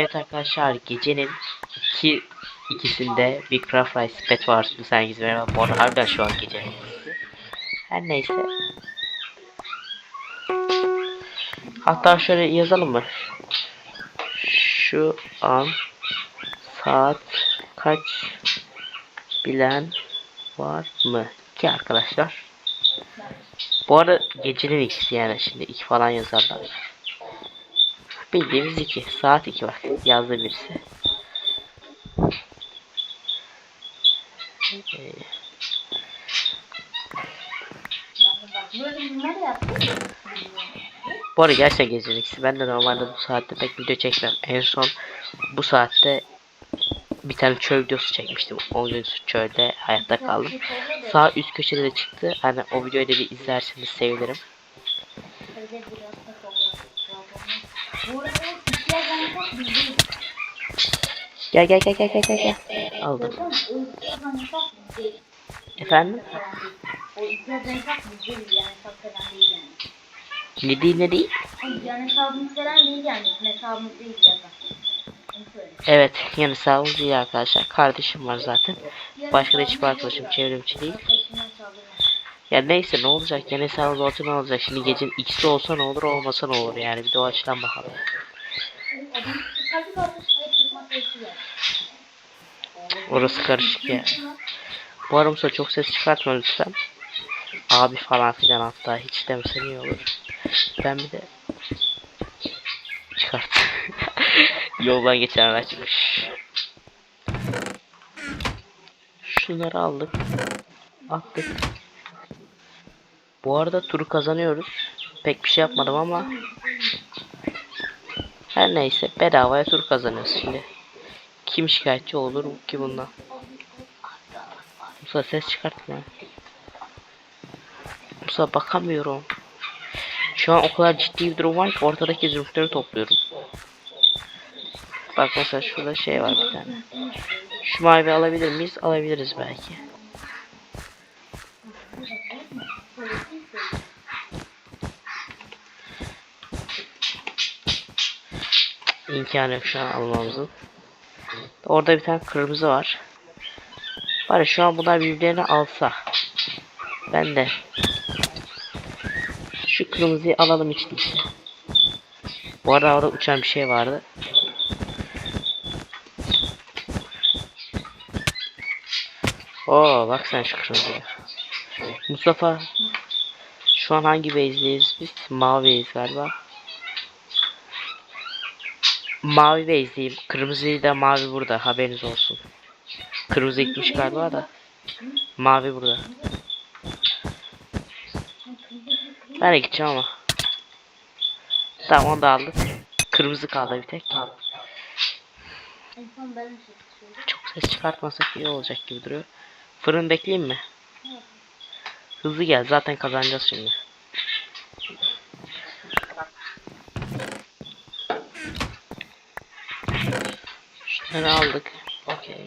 Evet arkadaşlar gecenin iki ikisinde bir Craft Rice Pet var. Bu sen gizli Bu arada harbiden şu an gece. Her neyse. Hatta şöyle yazalım mı? Şu an saat kaç bilen var mı? Ki arkadaşlar. Bu arada gecenin ikisi yani şimdi iki falan yazarlar. Bildiğimiz iki. Saat iki bak. Yazdı birisi. Bu arada gerçekten gecenin ikisi. Ben de normalde bu saatte pek video çekmem. En son bu saatte bir tane çöl videosu çekmiştim. 10 gün çölde hayatta kaldım. Sağ üst köşede de çıktı. Hani o videoyu da bir izlerseniz sevinirim. Gel gel gel gel gel gel. gel. Aldım. Efendim? Ne değil ne değil? Yani hesabımız falan değil yani. Hesabımız değil söyle. Evet yani sağımız iyi arkadaşlar. Kardeşim var zaten. Başka da hiçbir arkadaşım çevremçi değil. Ya neyse ne olacak yani sağımız olsa ne olacak. Şimdi gecenin ikisi olsa ne olur olmasa ne olur yani bir de o açıdan bakalım. Orası karışık ya. Bu aramızda çok ses çıkartma lütfen. Abi falan filan hatta hiç demesen iyi olur. Ben bir de çıkart. Yoldan geçen araçmış. Şunları aldık. Attık. Bu arada turu kazanıyoruz. Pek bir şey yapmadım ama her neyse bedavaya tur kazanıyoruz şimdi. Kim şikayetçi olur ki bundan? Musa ses çıkartma. Musa bakamıyorum. Şu an o kadar ciddi bir durum var ki ortadaki zümrütleri topluyorum. Bak mesela şurada şey var bir tane. Şu mavi alabilir miyiz? Alabiliriz belki. İmkanı yok şu an almamızın. Orada bir tane kırmızı var. Ya şu an bunlar birbirlerini alsa. Ben de şu kırmızıyı alalım değilse. Bu arada orada uçan bir şey vardı. Oo bak sen şu kırmızıya. Mustafa şu an hangi base'deyiz biz? Mavi galiba. Mavi base'deyim. Kırmızıyı da mavi burada haberiniz olsun. Kırmızı gitmiş galiba da. Mavi burada. Ben de gideceğim ama. Tamam onu da aldık. Kırmızı kaldı bir tek. Çok ses çıkartmasak iyi olacak gibi duruyor. Fırın bekleyeyim mi? Hızlı gel zaten kazanacağız şimdi. Şunları aldık. Okey.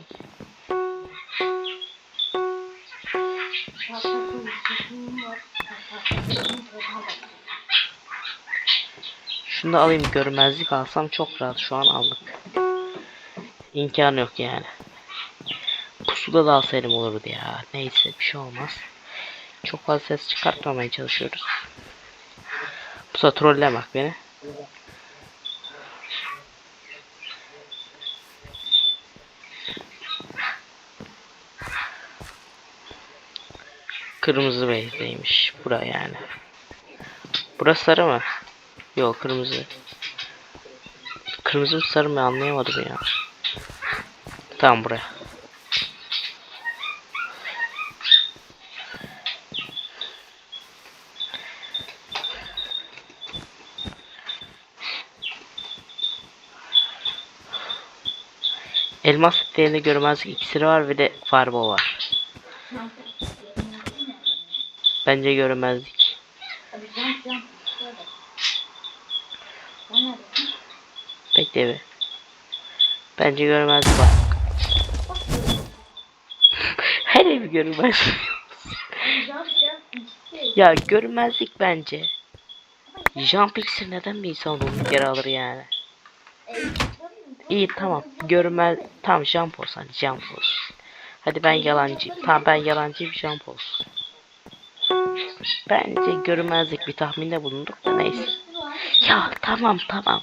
Şunu da alayım görmezlik alsam çok rahat şu an aldık. İmkanı yok yani. Pusula da alsaydım olurdu ya. Neyse bir şey olmaz. Çok fazla ses çıkartmamaya çalışıyoruz. Pusa trollemek beni. Kırmızı bezdeymiş. Bura yani. Burası sarı mı? Yok kırmızı. Kırmızı mı sarı mı anlayamadım ya. Tamam buraya. Elmas setlerinde görmezlik iksiri var ve de farbo var. Bence neredesin? Bekle bir. Bence görmezlik bak. Jump jump. İkisi. Ya görmezlik bence. Jump neden bir insan onu geri alır yani? İyi tamam. Görünmez. Tamam jump olsun. Hadi jump olsun. Hadi ben yalancı. Tamam ben yalancıyım jump olsun. Bence görünmezlik bir tahminde bulunduk da neyse. Ya tamam tamam.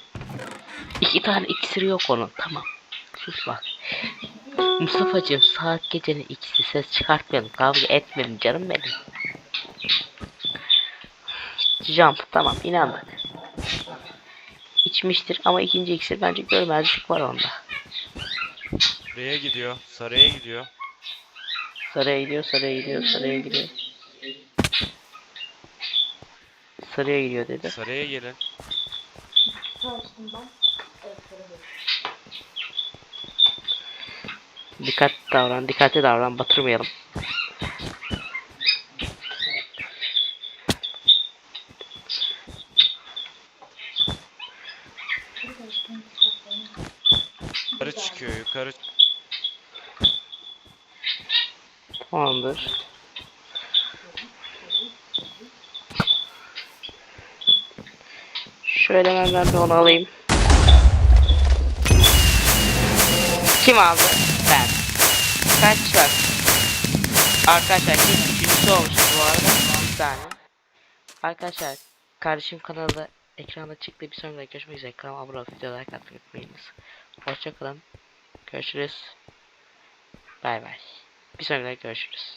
İki tane iksiri yok onun. Tamam. Sus bak. Mustafa'cığım saat gecenin ikisi ses çıkartmayalım. Kavga etmeyelim canım benim. Jump tamam inandık. İçmiştir ama ikinci iksir bence görmezlik var onda. Buraya gidiyor. Saraya gidiyor. Saraya gidiyor, saraya gidiyor, saraya gidiyor. Saraya gidiyor dedi. Saraya gelin. Dikkatli davran, dikkatli davran, batırmayalım. Yukarı çıkıyor yukarı. Tamamdır. Şöyle hemen ben bir onu alayım. Kim aldı? Ben. Kaç var? Arkadaşlar kim üçüncüsü olmuş bu arada? Bir saniye. Arkadaşlar kardeşim kanalda ekranda çıktı bir sonraki görüşmek üzere. Kanalıma abone olup videoya like atmayı unutmayınız. Hoşçakalın. Görüşürüz. Bay bay. Bir sonraki görüşürüz.